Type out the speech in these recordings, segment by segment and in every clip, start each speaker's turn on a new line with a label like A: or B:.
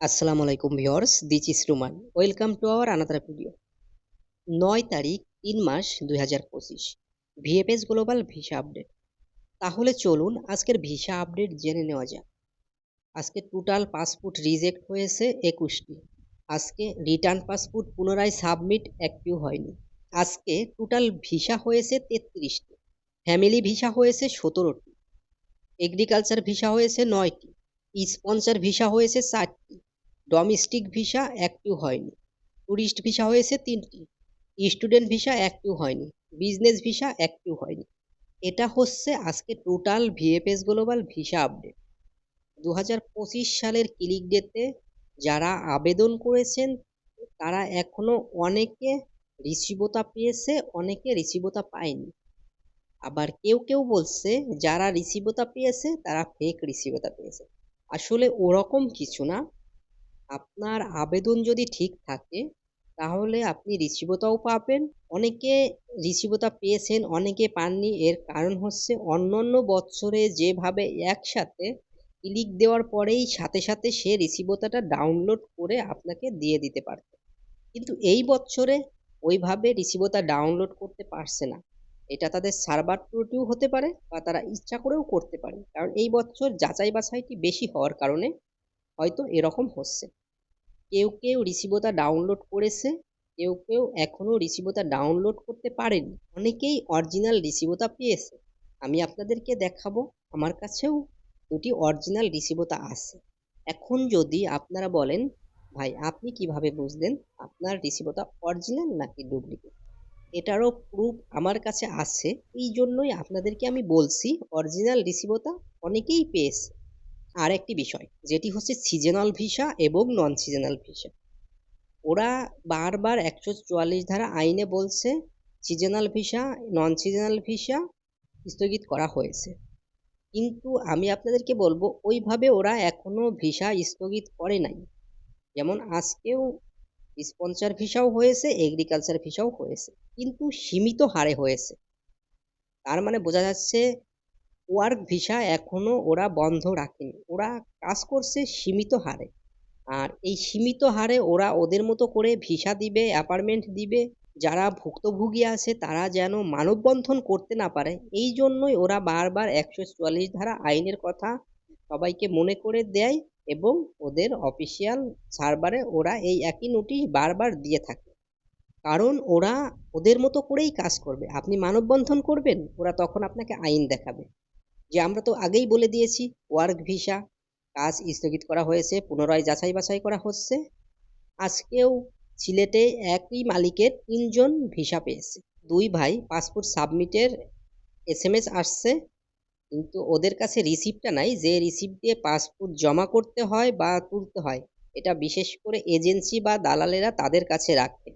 A: আসসালামু আলাইকুম viewers, this is Ruman. Welcome to our another video. নয় তারিখ, তিন মাস, দুই হাজার পঁচিশ। VFS global visa update. তাহলে চলুন আজকের ভিসা আপডেট জেনে নেওয়া যাক। আজকে টোটাল পাসপোর্ট রিজেক্ট হয়েছে একুশটি। আজকে রিটার্ন পাসপোর্ট পুনরায় সাবমিট অ্যাক্টিভ হয়নি। আজকে টোটাল ভিসা হয়েছে তেত্রিশটি। ফ্যামিলি ভিসা হয়েছে সতেরোটি। এগ্রিকালচার ভিসা হয়েছে নয়টি। স্পন্সার ভিসা হয়েছে চারটি। ডোমেস্টিক ভিসা অ্যাক্টিভ হয়নি। ট্যুরিস্ট ভিসা হয়েছে তিনটি। স্টুডেন্ট ভিসা অ্যাক্টিভ হয়নি। বিজনেস ভিসা অ্যাক্টিভ হয়নি। এটা হচ্ছে আজকে total VFS global visa update দু পঁচিশ সালের ক্লিক ডেতে যারা আবেদন করেছেন, তারা এখনও অনেকে রিসিবতা পেয়েছে, অনেকে রিসিবতা পায়নি। আবার কেউ কেউ বলছে, যারা রিসিবতা পেয়েছে, তারা ফেক রিসিবতা পেয়েছে। আসলে ওরকম কিছু না। আপনার আবেদন যদি ঠিক থাকে, তাহলে আপনি রিসিবতাও পাবেন। অনেকে রিসিবতা পেয়েছেন, অনেকে পাননি। এর কারণ হচ্ছে অন্য অন্য বছরে যেভাবে একসাথে ক্লিক দেওয়ার পরেই সাথে সাথে সে রিসিবতাটা ডাউনলোড করে আপনাকে দিয়ে দিতে পারত। কিন্তু এই বছরে ওইভাবে রিসিবতা ডাউনলোড করতে পারছে না। এটা তাদের সার্ভার ত্রুটিও হতে পারে বা তারা ইচ্ছা করেও করতে পারে। কারণ এই বছর যাচাই বাছাইটি বেশি হওয়ার কারণে হয়তো এরকম হচ্ছে। কেউ কেউ রিসিভতা ডাউনলোড করেছে, কেউ কেউ এখনও রিসিভতা ডাউনলোড করতে পারেনি। অনেকেই অরিজিনাল রিসিভতা পেয়েছে। আমি আপনাদেরকে দেখাবো, আমার কাছেও দুটি অরিজিনাল রিসিভতা আছে। এখন যদি আপনারা বলেন, ভাই, আপনি কীভাবে বুঝলেন আপনার রিসিভতা অরিজিনাল নাকি ডুপ্লিকেট এটারও প্রুফ আমার কাছে আছে। এই জন্যই আপনাদেরকে আমি বলছি অরিজিনাল রিসিভতা অনেকেই পেয়েছে। আর একটি বিষয়, যেটি হচ্ছে সিজনাল ভিসা এবং নন সিজনাল ভিসা ওরা বারবার একশো চুয়াল্লিশ ধারা আইনে বলছে seasonal visa non seasonal visa স্থগিত করা হয়েছে। কিন্তু আমি আপনাদেরকে বলব, ওইভাবে ওরা এখনও ভিসা স্থগিত করে নাই। যেমন আজকেও স্পন্সার ভিসাও হয়েছে এগ্রিকালচার ভিসাও হয়েছে, কিন্তু সীমিত হারে হয়েছে। তার মানে বোঝা যাচ্ছে ওয়ার্ক ভিসা এখনও ওরা বন্ধ রাখেনি। ওরা কাজ করছে সীমিত হারে। আর এই সীমিত হারে ওরা ওদের মতো করে ভিসা দিবে, অ্যাপার্টমেন্ট দিবে, যারা ভুক্তভোগী আছে তারা যেন মানববন্ধন করতে না পারে, এই জন্যই ওরা বারবার একশো চুয়াল্লিশ ধারা আইনের কথা সবাইকে মনে করে দেয় এবং ওদের অফিসিয়াল সার্ভারে ওরা এই একই নোটিশ বারবার দিয়ে থাকে। কারণ ওরা ওদের মতো করেই কাজ করবে। আপনি মানববন্ধন করবেন, ওরা তখন আপনাকে আইন দেখাবে। যে আমরা তো আগেই বলে দিয়েছি ওয়ার্ক ভিসা কাজ স্থগিত করা হয়েছে, পুনরায় যাচাই বাছাই করা হচ্ছে। আজকেও সিলেটে একই মালিকের তিনজন ভিসা পেয়েছে। দুই ভাই পাসপোর্ট সাবমিটের এস এম এস আসছে, কিন্তু ওদের কাছে রিসিপ্টটা নাই, যে রিসিপ্ট দিয়ে পাসপোর্ট জমা করতে হয় বা তুলতে হয়, এটা বিশেষ করে এজেন্সি বা দালালেরা তাদের কাছে রাখে।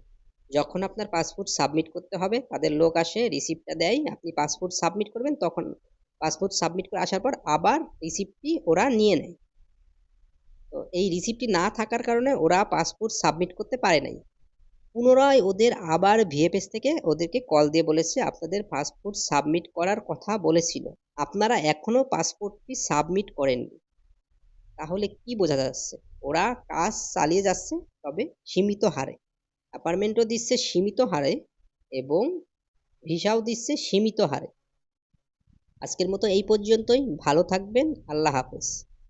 A: যখন আপনার পাসপোর্ট সাবমিট করতে হবে, তাদের লোক আসে রিসিপ্টটা দেয়, আপনি পাসপোর্ট সাবমিট করবেন, তখন পাসপোর্ট সাবমিট করে আসার পর আবার রিসিপ্টটি ওরা নিয়ে নেয়। তো এই রিসিপ্টটি না থাকার কারণে ওরা পাসপোর্ট সাবমিট করতে পারে নাই। পুনরায় ওদের আবার ভিএফএস থেকে ওদেরকে কল দিয়ে বলেছে, আপনাদের পাসপোর্ট সাবমিট করার কথা বলেছিল। আপনারা এখনও পাসপোর্টটি সাবমিট করেননি। তাহলে কি বোঝা যাচ্ছে? ওরা কাজ চালিয়ে যাচ্ছে, তবে সীমিত হারে। অ্যাপার্টমেন্টও দিচ্ছে সীমিত হারে এবং ভিসাও দিচ্ছে সীমিত হারে। আজকের মতো এই পর্যন্তই। ভালো থাকবেন। আল্লাহ হাফেজ।